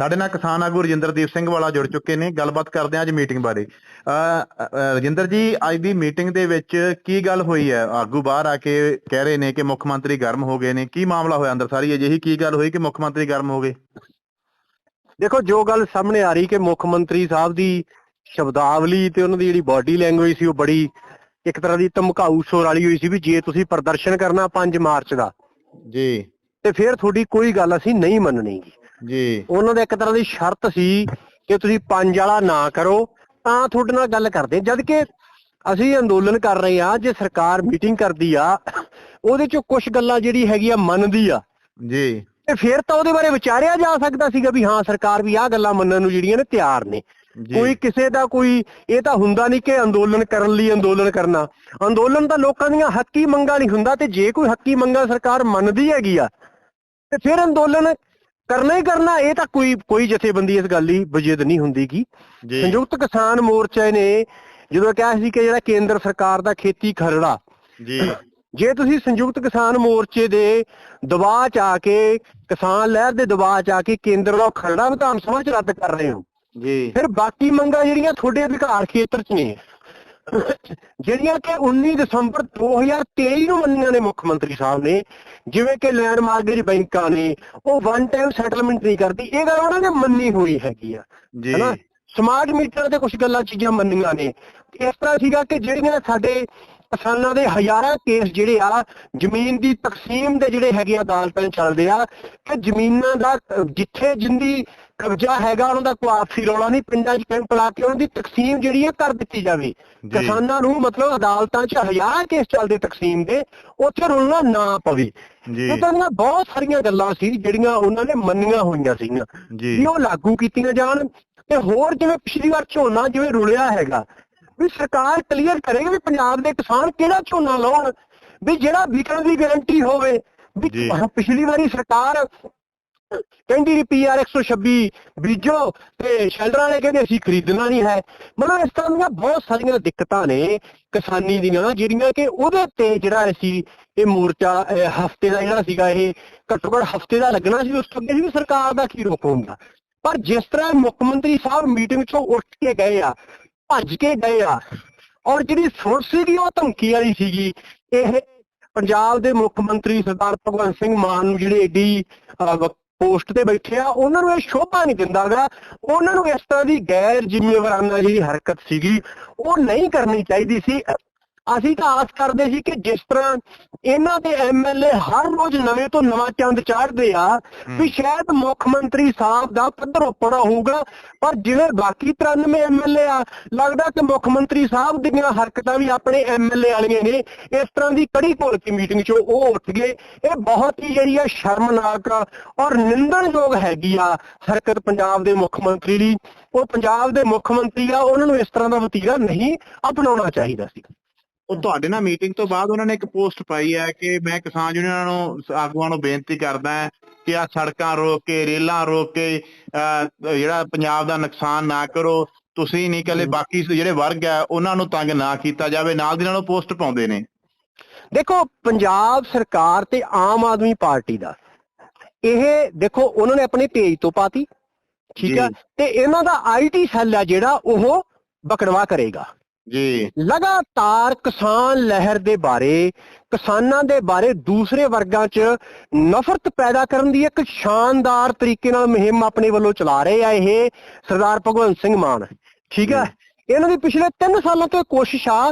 ਸਾਡੇ ਨਾਲ ਕਿਸਾਨ ਆਗੂ ਰਜਿੰਦਰਦੀਪ ਸਿੰਘ ਵਾਲਾ ਜੁੜ ਚੁੱਕੇ ਨੇ ਗੱਲਬਾਤ ਕਰਦੇ ਹਾਂ ਅੱਜ ਮੀਟਿੰਗ ਬਾਰੇ। ਰਜਿੰਦਰ ਜੀ ਅੱਜ ਦੀ ਮੀਟਿੰਗ ਦੇ ਵਿੱਚ ਕੀ ਗੱਲ ਹੋਈ ਹੈ? ਆਗੂ ਬਾਹਰ ਆ ਕੇ ਕਹਿ ਰਹੇ ਨੇ ਕਿ ਮੁੱਖ ਮੰਤਰੀ ਗਰਮ ਹੋ ਗਏ ਨੇ। ਕੀ ਮਾਮਲਾ ਹੋਇਆ ਅੰਦਰ? ਸਾਰੀ ਅਜਿਹੀ ਕੀ ਗੱਲ ਹੋਈ ਕਿ ਮੁੱਖ ਮੰਤਰੀ ਗਰਮ ਹੋ ਗਏ? ਦੇਖੋ ਜੋ ਗੱਲ ਸਾਹਮਣੇ ਆ ਰਹੀ ਕਿ ਮੁੱਖ ਮੰਤਰੀ ਸਾਹਿਬ ਦੀ ਸ਼ਬਦਾਵਲੀ ਤੇ ਉਹਨਾਂ ਦੀ ਜਿਹੜੀ ਬਾਡੀ ਲੈਂਗੁਏਜ ਸੀ ਉਹ ਬੜੀ ਇੱਕ ਤਰ੍ਹਾਂ ਦੀ ਧਮਕਾਊ ਸੁਰ ਵਾਲੀ ਹੋਈ ਸੀ ਵੀ ਜੇ ਤੁਸੀਂ ਪ੍ਰਦਰਸ਼ਨ ਕਰਨਾ 5 ਮਾਰਚ ਦਾ ਜੀ। ਤੇ ਫਿਰ ਤੁਹਾਡੀ ਕੋਈ ਗੱਲ ਅਸੀਂ ਨਹੀਂ ਮੰਨਣੀ ਗੀ ਜੀ। ਉਹਨਾਂ ਦਾ ਇੱਕ ਤਰ੍ਹਾਂ ਦੀ ਸ਼ਰਤ ਸੀ ਕਿ ਤੁਸੀਂ ਪੰਜ ਵਾਲਾ ਨਾ ਕਰੋ ਤਾਂ ਤੁਹਾਡੇ ਨਾਲ ਗੱਲ ਕਰਦੇ। ਜਦ ਕਿ ਅਸੀਂ ਅੰਦੋਲਨ ਕਰ ਰਹੇ ਆ ਜੇ ਸਰਕਾਰ ਮੀਟਿੰਗ ਕਰਦੀ ਆ ਉਹਦੇ ਚੋਂ ਕੁਝ ਗੱਲਾਂ ਜਿਹੜੀ ਹੈਗੀ ਆ ਮੰਨਦੀ ਆ। ਜੀ। ਤੇ ਫਿਰ ਤਾਂ ਉਹਦੇ ਬਾਰੇ ਵਿਚਾਰਿਆ ਜਾ ਸਕਦਾ ਸੀਗਾ ਵੀ ਹਾਂ ਸਰਕਾਰ ਵੀ ਆਹ ਗੱਲਾਂ ਮੰਨਣ ਨੂੰ ਜਿਹੜੀਆਂ ਨੇ ਤਿਆਰ ਨੇ। ਕੋਈ ਕਿਸੇ ਦਾ ਕੋਈ ਇਹ ਤਾਂ ਹੁੰਦਾ ਨਹੀਂ ਕਿ ਅੰਦੋਲਨ ਕਰਨ ਲਈ ਅੰਦੋਲਨ ਕਰਨਾ। ਅੰਦੋਲਨ ਤਾਂ ਲੋਕਾਂ ਦੀਆਂ ਹੱਕੀ ਮੰਗਾਂ ਨਹੀਂ ਹੁੰਦਾ ਤੇ ਜੇ ਕੋਈ ਹੱਕੀ ਮੰਗਾਂ ਸਰਕਾਰ ਮੰਨਦੀ ਹੈਗੀ ਆ ਤੇ ਫਿਰ ਅੰਦੋਲਨ ਕਰਨਾ ਹੀ ਕਰਨਾ ਇਹ ਤਾਂ ਕੋਈ ਕੋਈ ਜਥੇਬੰਦੀ ਇਸ ਗੱਲ ਦੀ ਵਜਿਦ ਨਹੀਂ ਹੁੰਦੀਗੀ। ਜੀ। ਸੰਯੁਕਤ ਕਿਸਾਨ ਮੋਰਚੇ ਨੇ ਜਦੋਂ ਕਿਹਾ ਸੀ ਕਿ ਜਿਹੜਾ ਕੇਂਦਰ ਸਰਕਾਰ ਦਾ ਖੇਤੀ ਖਰੜਾ ਜੀ। ਜੇ ਤੁਸੀਂ ਸੰਯੁਕਤ ਕਿਸਾਨ ਮੋਰਚੇ ਦੇ ਦਬਾਅ ਚ ਆ ਕੇ ਕਿਸਾਨ ਲਹਿਰ ਦੇ ਦਬਾਅ ਚ ਆ ਕੇ ਕੇਂਦਰ ਦਾ ਖਰੜਾ ਵਿਧਾਨ ਸਭਾ ਚ ਰੱਦ ਕਰ ਰਹੇ ਹੋ। ਜੀ। ਫਿਰ ਬਾਕੀ ਮੰਗਾਂ ਜਿਹੜੀਆਂ ਤੁਹਾਡੇ ਅਧਿਕਾਰ ਖੇਤਰ 'ਚ ਨੇ ਜਿਹੜੀਆਂ ਕਿ 19 ਦਸੰਬਰ 2023 ਨੂੰ ਮੰਨੀਆਂ ਨੇ ਮੁੱਖ ਮੰਤਰੀ ਸਾਹਿਬ ਨੇ ਜਿਵੇਂ ਕਿ ਲੈਂਡ ਮਾਰਗੇਜ ਬੈਂਕਾਂ ਨੇ ਉਹ ਵਨ ਟਾਈਮ ਸੈਟਲਮੈਂਟ ਨਹੀਂ ਕਰਦੀ। ਇਹ ਗੱਲ ਉਹਨਾਂ ਨੇ ਮੰਨੀ ਹੋਈ ਹੈਗੀ ਆ। ਜੀ। ਹਨਾ? ਸਮਾਰਟ ਮੀਟਰ ਤੇ ਕੁਝ ਗੱਲਾਂ ਚੀਜ਼ਾਂ ਮੰਨੀਆਂ ਨੇ। ਇਸ ਤਰ੍ਹਾਂ ਸੀਗਾ ਕਿ ਜਿਹੜੀਆਂ ਸਾਡੇ ਕਿਸਾਨਾਂ ਦੇ ਹਜ਼ਾਰਾਂ ਕੇਸ ਜਿਹੜੇ ਆ ਜ਼ਮੀਨ ਦੀ ਤਕਸੀਮ ਦੇ ਜਿਹੜੇ ਹੈਗੇ ਆ ਅਦਾਲਤਾਂ ਚੱਲਦੇ ਆ ਕਿ ਜ਼ਮੀਨਾਂ ਦਾ ਜਿੱਥੇ ਜਿੰਦੀ ਕਬਜ਼ਾ ਹੈਗਾ ਉਹਨਾਂ ਦਾ ਕੋਈ ਆਪਸੀ ਰੌਲਾ ਨਹੀਂ ਪਿੰਡਾਂ 'ਚ ਕੈਂਪ ਲਾ ਕੇ ਉਹਨਾਂ ਦੀ ਤਕਸੀਮ ਜਿਹੜੀ ਆ ਕਰ ਦਿੱਤੀ ਜਾਵੇ। ਕਿਸਾਨਾਂ ਨੂੰ ਮਤਲਬ ਅਦਾਲਤਾਾਂ 'ਚ ਹਜ਼ਾਰਾਂ ਕੇਸ ਚੱਲਦੇ ਤਕਸੀਮ ਦੇ ਉੱਥੇ ਰੁਲਣਾ ਨਾ ਪਵੇ। ਜੀ। ਇਦਾਂ ਦੀਆਂ ਬਹੁਤ ਸਾਰੀਆਂ ਗੱਲਾਂ ਸੀ ਜਿਹੜੀਆਂ ਉਹਨਾਂ ਨੇ ਮੰਨੀਆਂ ਹੋਈਆਂ ਸੀਗੀਆਂ। ਜੀ। ਉਹ ਲਾਗੂ ਕੀਤੀਆਂ ਜਾਣ ਤੇ ਹੋਰ ਜਿਵੇਂ ਪਿਛਲੀ ਵਾਰ ਝੋਨਾ ਜਿਵੇਂ ਰੁਲਿਆ ਹੈਗਾ ਵੀ ਸਰਕਾਰ ਕਲੀਅਰ ਕਰੇਗੀ ਵੀ ਪੰਜਾਬ ਦੇ ਕਿਸਾਨ ਕਿਹੜਾ ਝੋਨਾ ਲਾਉਣ ਵੀ ਜਿਹੜਾ ਵਿਕਣ ਦੀ ਗਾਰੰਟੀ ਹੋਵੇ। ਵੀ। ਪਿਛਲੀ ਵਾਰੀ ਸਰਕਾਰ ਕਹਿੰਦੀ ਵੀ ਪੀਆਰ 126 ਬੀਜੋ ਤੇ ਸ਼ੈਲਰਾਂ ਵਾਲੇ ਕਹਿੰਦੇ ਅਸੀਂ ਖਰੀਦਣਾ ਨਹੀਂ ਹੈ। ਮਤਲਬ ਇਸ ਤਰ੍ਹਾਂ ਦੀਆਂ ਬਹੁਤ ਸਾਰੀਆਂ ਦਿੱਕਤਾਂ ਨੇ ਕਿਸਾਨੀ ਦੀਆਂ, ਜਿਹੜੀਆਂ ਕਿ ਉਹਦੇ ਤੇ ਜਿਹੜਾ ਅਸੀਂ ਇਹ ਮੋਰਚਾ ਹਫ਼ਤੇ ਦਾ ਜਿਹੜਾ ਸੀਗਾ ਇਹ ਘੱਟੋ ਘੱਟ ਹਫ਼ਤੇ ਦਾ ਲੱਗਣਾ ਸੀ, ਉਸ ਤੋਂ ਅੱਗੇ ਵੀ ਸਰਕਾਰ ਦਾ ਕੀ ਰੋਕ ਹੁੰਦਾ। ਪਰ ਜਿਸ ਤਰ੍ਹਾਂ ਮੁੱਖ ਮੰਤਰੀ ਸਾਹਿਬ ਮੀਟਿੰਗ ਚੋਂ ਉੱਠ ਕੇ ਗਏ ਆ, ਭੱਜ ਕੇ ਗਏ ਆ, ਔਰ ਜਿਹੜੀ ਸੁਣ ਸੀਗੀ ਉਹ ਧਮਕੀ ਵਾਲੀ ਸੀਗੀ, ਇਹ ਪੰਜਾਬ ਦੇ ਮੁੱਖ ਮੰਤਰੀ ਸਰਦਾਰ ਭਗਵੰਤ ਸਿੰਘ ਮਾਨ ਨੂੰ ਜਿਹੜੇ ਏਡੀ ਪੋਸਟ ਤੇ ਬੈਠੇ ਆ, ਉਹਨਾਂ ਨੂੰ ਇਹ ਸ਼ੋਭਾ ਨਹੀਂ ਦਿੰਦਾਗਾ। ਉਹਨਾਂ ਨੂੰ ਇਸ ਤਰ੍ਹਾਂ ਦੀ ਗੈਰ ਜ਼ਿੰਮੇਵਾਰਾਨਾ ਜਿਹੜੀ ਹਰਕਤ ਸੀਗੀ, ਉਹ ਨਹੀਂ ਕਰਨੀ ਚਾਹੀਦੀ ਸੀ। ਅਸੀਂ ਤਾਂ ਆਸ ਕਰਦੇ ਸੀ ਕਿ ਜਿਸ ਤਰ੍ਹਾਂ ਇਹਨਾਂ ਦੇ ਐਮਐਲਏ ਹਰ ਰੋਜ਼ ਨਵੇਂ ਤੋਂ ਨਵਾਂ ਚੰਦ ਚਾੜਦੇ ਆ ਵੀ ਸ਼ਾਇਦ ਮੁੱਖ ਮੰਤਰੀ ਸਾਹਿਬ ਦਾ ਪੱਧਰ ਉੱਪਰ ਹੋਊਗਾ ਪਰ ਜਿਵੇਂ ਬਾਕੀ 93 ਐਮਐਲਏ ਆ ਲੱਗਦਾ ਕਿ ਮੁੱਖ ਮੰਤਰੀ ਸਾਹਿਬ ਦੀਆਂ ਹਰਕਤਾਂ ਵੀ ਆਪਣੇ ਐਮਐਲਏ ਵਾਲੀਆਂ ਨੇ ਇਸ ਤਰ੍ਹਾਂ ਦੀ ਕੜੀ ਘੋਲ ਕੇ ਮੀਟਿੰਗ 'ਚ ਉਹ ਉੱਠ ਗਏ। ਇਹ ਬਹੁਤ ਹੀ ਜਿਹੜੀ ਆ ਸ਼ਰਮਨਾਕ ਔਰ ਨਿੰਦਣਯੋਗ ਹੈਗੀ ਆ ਹਰਕਤ ਪੰਜਾਬ ਦੇ ਮੁੱਖ ਮੰਤਰੀ ਲਈ ਉਹ ਪੰਜਾਬ ਦੇ ਮੁੱਖ ਮੰਤਰੀ ਆ ਉਹਨਾਂ ਨੂੰ ਇਸ ਤਰ੍ਹਾਂ ਦਾ ਵਤੀਰਾ ਨਹੀਂ ਅਪਣਾਉਣਾ ਚਾਹੀਦਾ ਸੀ। ਉਹ ਤੁਹਾਡੇ ਨਾਲ ਮੀਟਿੰਗ ਤੋਂ ਬਾਅਦ ਉਹਨਾਂ ਨੇ ਇੱਕ ਪੋਸਟ ਪਾਈ ਹੈ ਕਿ ਮੈਂ ਕਿਸਾਨ ਯੂਨੀਅਨਾਂ ਨੂੰ ਆਗੂਆਂ ਨੂੰ ਬੇਨਤੀ ਕਰਦਾ ਹਾਂ ਕਿ ਆ ਸੜਕਾਂ ਰੋਕ ਕੇ ਰੇਲਾਂ ਰੋਕ ਕੇ ਜਿਹੜਾ ਪੰਜਾਬ ਦਾ ਨੁਕਸਾਨ ਨਾ ਕਰੋ। ਤੁਸੀਂ ਨਹੀਂ ਕੱਲੇ ਬਾਕੀ ਜਿਹੜੇ ਵਰਗ ਆ ਉਹਨਾਂ ਨੂੰ ਤੰਗ ਨਾ ਕੀਤਾ ਜਾਵੇ। ਨਾਲ ਦੀ ਨਾਲ ਉਹ ਪੋਸਟ ਪਾਉਂਦੇ ਨੇ। ਦੇਖੋ ਪੰਜਾਬ ਸਰਕਾਰ ਤੇ ਆਮ ਆਦਮੀ ਪਾਰਟੀ ਦਾ ਇਹ ਦੇਖੋ ਉਹਨਾਂ ਨੇ ਆਪਣੇ ਪੇਜ ਤੋਂ ਪਾਤੀ ਠੀਕ ਜੀ। ਤੇ ਇਹਨਾਂ ਦਾ ਆਈਟੀ ਸੈੱਲ ਆ ਜਿਹੜਾ ਉਹ ਬਕੜਵਾ ਕਰੇਗਾ। ਜੀ। ਲਗਾਤਾਰ ਕਿਸਾਨ ਲਹਿਰ ਦੇ ਬਾਰੇ ਕਿਸਾਨਾਂ ਦੇ ਬਾਰੇ ਦੂਸਰੇ ਵਰਗਾਂ 'ਚ ਨਫ਼ਰਤ ਪੈਦਾ ਕਰਨ ਦੀ ਇੱਕ ਸ਼ਾਨਦਾਰ ਤਰੀਕੇ ਨਾਲ ਮੁਹਿੰਮ ਆਪਣੇ ਵੱਲੋਂ ਚਲਾ ਰਹੇ ਆ ਇਹ ਸਰਦਾਰ ਭਗਵੰਤ ਸਿੰਘ ਮਾਨ। ਠੀਕ ਹੈ ਇਹਨਾਂ ਦੀ ਪਿਛਲੇ 3 ਸਾਲਾਂ ਤੋਂ ਕੋਸ਼ਿਸ਼ ਆ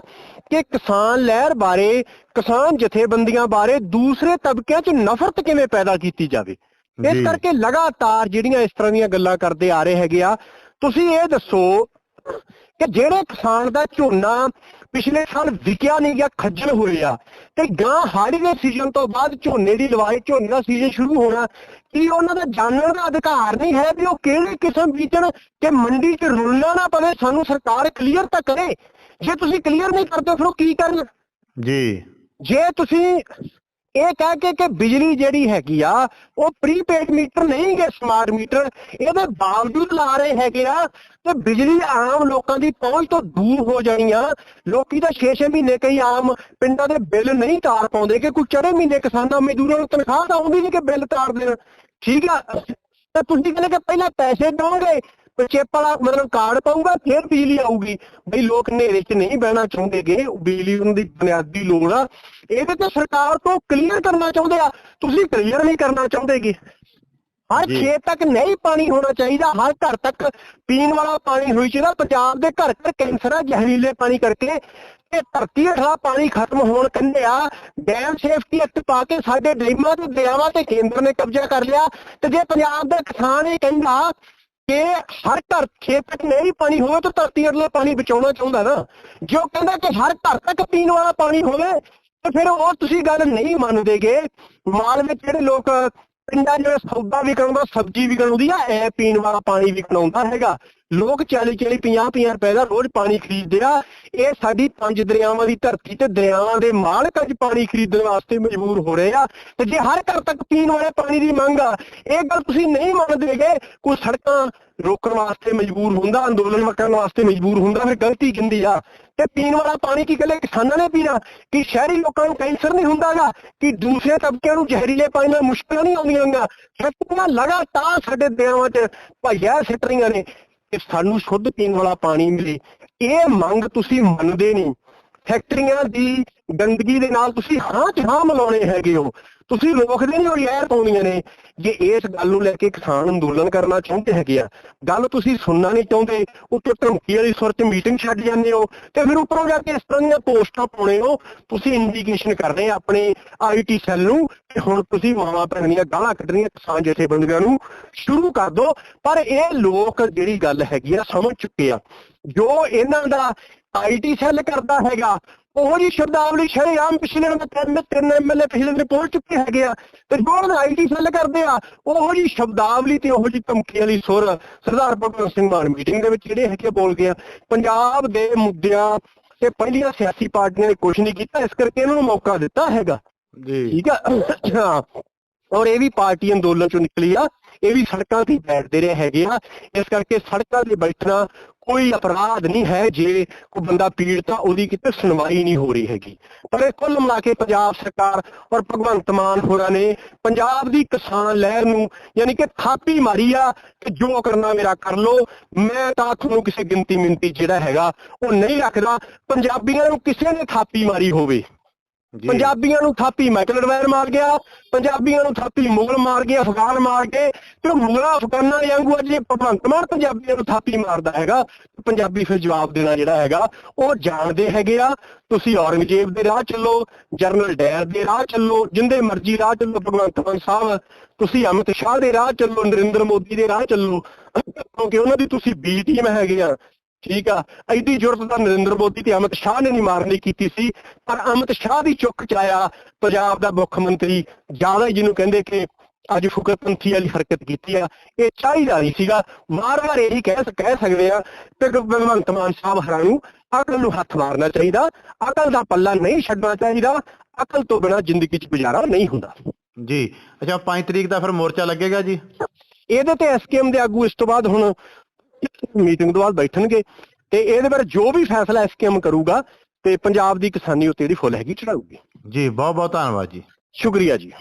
ਕਿ ਕਿਸਾਨ ਲਹਿਰ ਬਾਰੇ ਕਿਸਾਨ ਜਥੇਬੰਦੀਆਂ ਬਾਰੇ ਦੂਸਰੇ ਤਬਕਿਆਂ 'ਚ ਨਫ਼ਰਤ ਕਿਵੇਂ ਪੈਦਾ ਕੀਤੀ ਜਾਵੇ। ਇਸ। ਕਰਕੇ ਲਗਾਤਾਰ ਜਿਹੜੀਆਂ ਇਸ ਤਰ੍ਹਾਂ ਦੀਆਂ ਗੱਲਾਂ ਕਰਦੇ ਆ ਰਹੇ ਹੈਗੇ ਆ ਤੁਸੀਂ ਇਹ ਦੱਸੋ ਕਿ ਜਿਹੜੇ ਕਿਸਾਨ ਦਾ ਝੋਨਾ ਪਿਛਲੇ ਸਾਲ ਵਿਕਿਆ ਨਹੀਂ ਗਿਆ ਖੱਜਲ ਹੋਏ ਆ ਤੇ ਗਾਂ ਹਾੜੀ ਦੇ ਸੀਜ਼ਨ ਤੋਂ ਬਾਅਦ ਝੋਨੇ ਦੀ ਲਵਾਈ ਝੋਨੇ ਦਾ ਸੀਜ਼ਨ ਸ਼ੁਰੂ ਹੋਣਾ ਕੀ ਉਹਨਾਂ ਦਾ ਜਾਣਨ ਦਾ ਅਧਿਕਾਰ ਨਹੀਂ ਹੈ ਵੀ ਉਹ ਕਿਹੜੀ ਕਿਸਮ ਬੀਜਣ ਕਿ ਮੰਡੀ 'ਚ ਰੁਲਣਾ ਨਾ ਪਵੇ ਸਾਨੂੰ ਸਰਕਾਰ ਕਲੀਅਰ ਤਾਂ ਕਰੇ। ਜੇ ਤੁਸੀਂ ਕਲੀਅਰ ਨਹੀਂ ਕਰਦੇ ਫਿਰ ਉਹ ਕੀ ਕਰਨ? ਜੀ। ਜੇ ਤੁਸੀਂ ਇਹ ਕਹਿ ਕੇ ਕਿ ਬਿਜਲੀ ਜਿਹੜੀ ਹੈਗੀ ਆ, ਉਹ ਪ੍ਰੀਪੇਡ ਮੀਟਰ ਨਹੀਂ ਗੇ ਸਮਾਰਟ ਮੀਟਰ। ਇਹਦੇ ਬਾਵਜੂਦ ਲਾ ਰਹੇ ਹੈਗੇ ਆ ਤੇ ਬਿਜਲੀ ਆਮ ਲੋਕਾਂ ਦੀ ਪਹੁੰਚ ਤੋਂ ਦੂਰ ਹੋ ਜਾਣੀ ਆ। ਲੋਕੀ ਤਾਂ 6-6 ਮਹੀਨੇ ਕਈ ਆਮ ਪਿੰਡਾਂ ਦੇ ਬਿੱਲ ਨਹੀਂ ਤਾਰ ਪਾਉਂਦੇ ਕਿ ਕੋਈ ਚੜੇ ਮਹੀਨੇ ਕਿਸਾਨਾਂ ਮਜ਼ਦੂਰਾਂ ਨੂੰ ਤਨਖਾਹ ਤਾਂ ਆਉਂਦੀ ਨਹੀਂ ਕਿ ਬਿੱਲ ਤਾਰ ਦੇਣ। ਠੀਕ ਆ? ਤਾਂ ਤੁਸੀਂ ਕਹਿੰਦੇ ਕਿ ਪਹਿਲਾਂ ਪੈਸੇ ਦਿਓਗੇ ਚਿੱਪ ਵਾਲਾ ਮਤਲਬ ਕਾਰਡ ਪਾਊਗਾ ਫਿਰ ਬਿਜਲੀ ਆਊਗੀ। ਬਈ ਲੋਕ ਹਨੇਰੇ 'ਚ ਨਹੀਂ ਬਹਿਣਾ ਚਾਹੁੰਦੇਗੇ ਬਿਜਲੀ ਉਹਨਾਂ ਦੀ ਬੁਨਿਆਦੀ ਲੋੜ ਆ। ਇਹਦੇ ਤੇ ਸਰਕਾਰ ਤੋਂ ਕਲੀਅਰ ਕਰਨਾ ਚਾਹੁੰਦੇ ਆ। ਤੁਸੀਂ ਕਲੀਅਰ ਨਹੀਂ ਕਰਨਾ ਚਾਹੁੰਦੇਗੇ ਹਰ। ਖੇਤ ਤੱਕ ਨਹੀਂ ਪਾਣੀ ਹੋਣਾ ਚਾਹੀਦਾ। ਹਰ ਘਰ ਤੱਕ ਪੀਣ ਵਾਲਾ ਪਾਣੀ ਹੋਈ ਚਾਹੀਦਾ ਪੰਜਾਬ ਦੇ ਘਰ ਘਰ ਕੈਂਸਰ ਆ ਜ਼ਹਿਰੀਲੇ ਪਾਣੀ ਕਰਕੇ। ਤੇ ਧਰਤੀ ਹੇਠਲਾ ਪਾਣੀ ਖਤਮ ਹੋਣ ਕੰਨਿਆ ਡੈਮ ਸੇਫਟੀ ਐਕਟ ਪਾ ਕੇ ਸਾਡੇ ਡੈਮਾਂ ਤੇ ਦਰਿਆਵਾਂ ਤੇ ਕੇਂਦਰ ਨੇ ਕਬਜ਼ਾ ਕਰ ਲਿਆ। ਤੇ ਜੇ ਪੰਜਾਬ ਦਾ ਕਿਸਾਨ ਇਹ ਕਹਿੰਦਾ ਕਿ ਹਰ ਘਰ ਖੇਤ ਤੱਕ ਨਹੀਂ ਪਾਣੀ ਹੋਵੇ ਤਾਂ ਧਰਤੀ ਹੇਠਲਾ ਪਾਣੀ ਬਚਾਉਣਾ ਚਾਹੁੰਦਾ ਨਾ। ਜੋ ਕਹਿੰਦਾ ਕਿ ਹਰ ਘਰ ਤੱਕ ਪੀਣ ਵਾਲਾ ਪਾਣੀ ਹੋਵੇ, ਤੇ ਫਿਰ ਉਹ ਤੁਸੀਂ ਗੱਲ ਨਹੀਂ ਮੰਨਦੇਗੇ। ਮਾਲ ਵਿੱਚ ਜਿਹੜੇ ਲੋਕ ਪਿੰਡਾਂ 'ਚ ਸੌਦਾ ਵੀ ਕਰਾਉਂਦਾ ਸਬਜ਼ੀ ਵੀ ਕਰਾਉਂਦੀ ਆ ਐ ਪੀਣ ਵਾਲਾ ਪਾਣੀ ਵੀ ਕਰਾਉਂਦਾ ਹੈਗਾ। ਲੋਕ 40 40 50 50 ਰੁਪਏ ਦਾ ਰੋਜ਼ ਪਾਣੀ ਖਰੀਦਦੇ ਆ। ਇਹ ਸਾਡੀ ਪੰਜ ਦਰਿਆਵਾਂ ਦੀ ਧਰਤੀ ਤੇ ਦਰਿਆਵਾਂ ਦੇ ਮਾਲਕ ਅੱਜ ਪਾਣੀ ਖਰੀਦਣ ਵਾਸਤੇ ਮਜਬੂਰ ਹੋ ਰਹੇ ਆ। ਤੇ ਜੇ ਹਰ ਘਰ ਤੱਕ ਪੀਣ ਵਾਲੇ ਪਾਣੀ ਦੀ ਮੰਗ ਆ, ਇਹ ਗੱਲ ਤੁਸੀਂ ਨਹੀਂ ਮੰਨਦੇਗੇ ਕੋਈ ਸੜਕਾਂ ਰੋਕਣ ਵਾਸਤੇ ਮਜਬੂਰ ਹੁੰਦਾ, ਅੰਦੋਲਨ ਕਰਨ ਵਾਸਤੇ ਮਜਬੂਰ ਹੁੰਦਾ, ਫਿਰ ਗਲਤੀ ਕਿੰਦੀ ਆ? ਤੇ ਪੀਣ ਵਾਲਾ ਪਾਣੀ ਕੀ ਕੱਲੇ ਕਿਸਾਨਾਂ ਨੇ ਪੀਣਾ? ਕਿ ਸ਼ਹਿਰੀ ਲੋਕਾਂ ਨੂੰ ਕੈਂਸਰ ਨਹੀਂ ਹੁੰਦਾਗਾ ਕਿ ਦੂਸਰੇ ਤਬਕਿਆਂ ਨੂੰ ਜ਼ਹਿਰੀਲੇ ਪਾਣੀ ਨਾਲ ਮੁਸ਼ਕਲਾਂ ਨਹੀਂ ਆਉਂਦੀਆਂ ਫੈਕਟਰੀਆਂ ਲਗਾਤਾਰ ਸਾਡੇ ਦਰਿਆਵਾਂ 'ਚ ਭਈਆ ਸਿੱਟ ਰਹੀਆਂ ਨੇ। ਕਿ ਸਾਨੂੰ ਸ਼ੁੱਧ ਪੀਣ ਵਾਲਾ ਪਾਣੀ ਮਿਲੇ। ਇਹ ਮੰਗ ਤੁਸੀਂ ਮੰਨਦੇ ਨਹੀਂ। ਫੈਕਟਰੀਆਂ ਦੀ ਗੰਦਗੀ ਦੇ ਨਾਲ ਤੁਸੀਂ ਹਾਂ ਚ ਹਾਂ ਮਿਲਾਉਣੇ ਹੈਗੇ ਹੋ। ਤੁਸੀਂ ਰੋਕਦੇ ਨਹੀਂ ਹੋ ਯਾਰ ਪਾਉਂਦੀਆਂ ਨੇ। ਜੇ ਇਸ ਗੱਲ ਨੂੰ ਲੈ ਕੇ ਕਿਸਾਨ ਅੰਦੋਲਨ ਕਰਨਾ ਚਾਹੁੰਦੇ ਹੈਗੇ ਆ, ਗੱਲ ਤੁਸੀਂ ਸੁਣਨਾ ਨਹੀਂ ਚਾਹੁੰਦੇ, ਉੱਤੇ ਧਮਕੀ ਵਾਲੀ ਸੁਰ ਚ ਮੀਟਿੰਗ ਛੱਡ ਜਾਂਦੇ ਹੋ ਤੇ ਫਿਰ ਉੱਪਰੋਂ ਜਾ ਕੇ ਇਸ ਤਰ੍ਹਾਂ ਦੀਆਂ ਪੋਸਟਾਂ ਪਾਉਣੇ ਹੋ। ਤੁਸੀਂ ਇੰਡੀਕੇਸ਼ਨ ਕਰ ਰਹੇ ਆ ਆਪਣੇ ਆਈਟੀ ਸੈੱਲ ਨੂੰ ਕਿ ਹੁਣ ਤੁਸੀਂ ਮਾਵਾ ਭੈਣ ਦੀਆਂ ਗਾਲਾਂ ਕੱਢਣੀਆਂ ਕਿਸਾਨ ਜਥੇਬੰਦੀਆਂ ਨੂੰ। ਸ਼ੁਰੂ ਕਰ ਦਿਓ ਪਰ ਇਹ ਲੋਕ ਜਿਹੜੀ ਗੱਲ ਹੈਗੀ ਆ, ਸਮਝ ਚੁੱਕੇ ਆ। ਜੋ ਇਹਨਾਂ ਦਾ ਆਈਟੀ ਸੈੱਲ ਕਰਦਾ ਹੈਗਾ। ਉਹ ਜੀ ਸ਼ਬਦਾਵਲੀ ਸ਼ਰੇਆਮ ਪਿਛਲੇ ਦਿਨ ਤਿੰਨ ਤਿੰਨ ਐਮਐਲਏ ਪਿਛਲੇ ਦਿਨ ਪਹੁੰਚ ਚੁੱਕੇ ਹੈਗੇ ਆ। ਤੇ ਜੋ ਆਈਟੀ ਸੈੱਲ ਕਰਦੇ ਆ ਉਹ ਜੀ ਸ਼ਬਦਾਵਲੀ ਤੇ ਉਹ ਜੀ ਧਮਕੀ ਵਾਲੀ ਸੁਰ ਸਰਦਾਰ ਭਗਵੰਤ ਸਿੰਘ ਮਾਨ ਮੀਟਿੰਗ ਦੇ ਵਿੱਚ ਜਿਹੜੇ ਹੈਗੇ ਬੋਲ ਗਏ ਆ। ਪੰਜਾਬ ਦੇ ਮੁੱਦਿਆਂ ਤੇ ਪਹਿਲੀਆਂ ਸਿਆਸੀ ਪਾਰਟੀਆਂ ਨੇ ਕੁਝ ਨਹੀਂ ਕੀਤਾ ਇਸ ਕਰਕੇ ਇਹਨਾਂ ਨੂੰ ਮੌਕਾ ਦਿੱਤਾ ਹੈਗਾ। ਜੀ। ਠੀਕ ਆ? ਔਰ ਇਹ ਵੀ ਪਾਰਟੀ ਅੰਦੋਲਨ ਚੋਂ ਨਿਕਲੀ ਆ। ਇਹ ਵੀ ਸੜਕਾਂ ਤੇ ਬੈਠਦੇ ਰਹੇ ਹੈਗੇ ਆ। ਇਸ ਕਰਕੇ ਸੜਕਾਂ ਤੇ ਬੈਠਣਾ ਕੋਈ ਅਪਰਾਧ ਨਹੀਂ ਹੈ ਜੇ ਕੋਈ ਬੰਦਾ ਪੀੜਤਾ ਉਹਦੀ ਕਿਤੇ ਸੁਣਵਾਈ ਨਹੀਂ ਹੋ ਰਹੀ ਹੈਗੀ। ਪਰ ਇਹ ਕੁੱਲ ਮਿਲਾ ਕੇ ਪੰਜਾਬ ਸਰਕਾਰ ਔਰ ਭਗਵੰਤ ਮਾਨ ਹੋਰਾਂ ਨੇ ਪੰਜਾਬ ਦੀ ਕਿਸਾਨ ਲਹਿਰ ਨੂੰ ਯਾਨੀ ਕਿ ਥਾਪੀ ਮਾਰੀ ਆ ਕਿ ਜੋ ਕਰਨਾ ਮੇਰਾ ਕਰ ਲੋ ਮੈਂ ਤਾਂ ਤੁਹਾਨੂੰ ਕਿਸੇ ਗਿਣਤੀ ਮਿੰਤੀ ਜਿਹੜਾ ਹੈਗਾ ਉਹ ਨਹੀਂ ਰੱਖਦਾ। ਪੰਜਾਬੀਆਂ ਨੂੰ ਕਿਸੇ ਨੇ ਥਾਪੀ ਮਾਰੀ ਹੋਵੇ। ਪੰਜਾਬੀਆਂ ਨੂੰ ਥਾਪੀ ਮੈਕਲਡਵੈਰ ਮਾਰ ਗਿਆ, ਪੰਜਾਬੀਆਂ ਨੂੰ ਥਾਪੀ ਮੁਗਲ ਮਾਰ ਗਿਆ, ਅਫਗਾਨ ਮਾਰ ਕੇ ਤੇ ਉਹ ਮੁਗਲਾਂ, ਅਫਗਾਨਾਂ ਦੇ ਵਾਂਗੂ ਅੱਜ ਇਹ ਭਗਵੰਤ ਮਾਨ ਪੰਜਾਬੀਆਂ ਨੂੰ ਥਾਪੀ ਮਾਰਦਾ ਹੈਗਾ। ਪੰਜਾਬੀ ਫਿਰ ਜਵਾਬ ਦੇਣਾ ਜਿਹੜਾ ਹੈਗਾ, ਉਹ ਜਾਣਦੇ ਹੈਗੇ ਆ। ਤੁਸੀਂ ਔਰੰਗਜ਼ੇਬ ਦੇ ਰਾਹ ਚੱਲੋ, ਜਰਨਲ ਡੈਰ ਦੇ ਰਾਹ ਚੱਲੋ, ਜਿੰਦੇ ਮਰਜ਼ੀ ਰਾਹ ਚੱਲੋ, ਭਗਵੰਤ ਮਾਨ ਸਾਹਿਬ। ਤੁਸੀਂ ਅਮਿਤ ਸ਼ਾਹ ਦੇ ਰਾਹ ਚੱਲੋ, ਨਰਿੰਦਰ ਮੋਦੀ ਦੇ ਰਾਹ ਚੱਲੋ। ਕਿਉਂਕਿ ਉਹਨਾਂ ਦੀ ਤੁਸੀਂ ਬੀ ਟੀਮ ਹੈਗੇ ਆ। ਠੀਕ ਆ? ਐਡੀ ਜ਼ਰੂਰਤ ਤਾਂ ਨਰਿੰਦਰ ਮੋਦੀ ਤੇ ਅਮਿਤ ਸ਼ਾਹ ਨੇ ਨਹੀਂ ਮਾਰਨੀ ਕੀਤੀ ਸੀ। ਪਰ ਅਮਿਤ ਸ਼ਾਹ ਦੀ ਚੁੱਕ ਚ ਆਇਆ ਪੰਜਾਬ ਦਾ ਮੁੱਖ ਮੰਤਰੀ। ਜ਼ਿਆਦਾ ਜਿਹਨੂੰ ਕਹਿੰਦੇ ਕਿ ਅੱਜ ਫੁਕਰਪੰਥੀ ਵਾਲੀ ਹਰਕਤ ਕੀਤੀ ਆ। ਇਹ ਚਾਹੀਦਾ ਨਹੀਂ ਸੀਗਾ। ਵਾਰ-ਵਾਰ ਇਹੀ ਕਹਿ ਕਹਿ ਸਕਦੇ ਆ ਕਿ ਭਗਵੰਤ ਮਾਨ ਸਾਹਿਬ ਹਰਾਂ ਨੂੰ ਅਕਲ ਨੂੰ ਹੱਥ ਮਾਰਨਾ ਚਾਹੀਦਾ। ਅਕਲ ਦਾ ਪੱਲਾ ਨਹੀਂ ਛੱਡਣਾ ਚਾਹੀਦਾ। ਅਕਲ ਤੋਂ ਬਿਨਾ ਜ਼ਿੰਦਗੀ 'ਚ ਗੁਜ਼ਾਰਾ ਨਹੀਂ ਹੁੰਦਾ। ਜੀ। ਅੱਛਾ 5 ਤਰੀਕ ਦਾ ਫਿਰ ਮੋਰਚਾ ਲੱਗੇਗਾ ਜੀ? ਇਹਦੇ ਤੇ ਐਸਕੇਐਮ ਦੇ ਆਗੂ ਇਸ ਤੋਂ ਬਾਅਦ ਹੁਣ ਮੀਟਿੰਗ ਤੋਂ ਬਾਅਦ ਬੈਠਣਗੇ ਤੇ ਇਹਦੇ ਬਾਰੇ ਜੋ ਵੀ ਫੈਸਲਾ ਐਸਕੇਐਮ ਕਰੂਗਾ ਤੇ ਪੰਜਾਬ ਦੀ ਕਿਸਾਨੀ ਉੱਤੇ ਇਹਦੀ ਫੁੱਲ ਹੈਗੀ ਚੜਾਊਗੀ। ਜੀ ਬਹੁਤ ਬਹੁਤ ਧੰਨਵਾਦ ਜੀ। ਸ਼ੁਕਰੀਆ ਜੀ।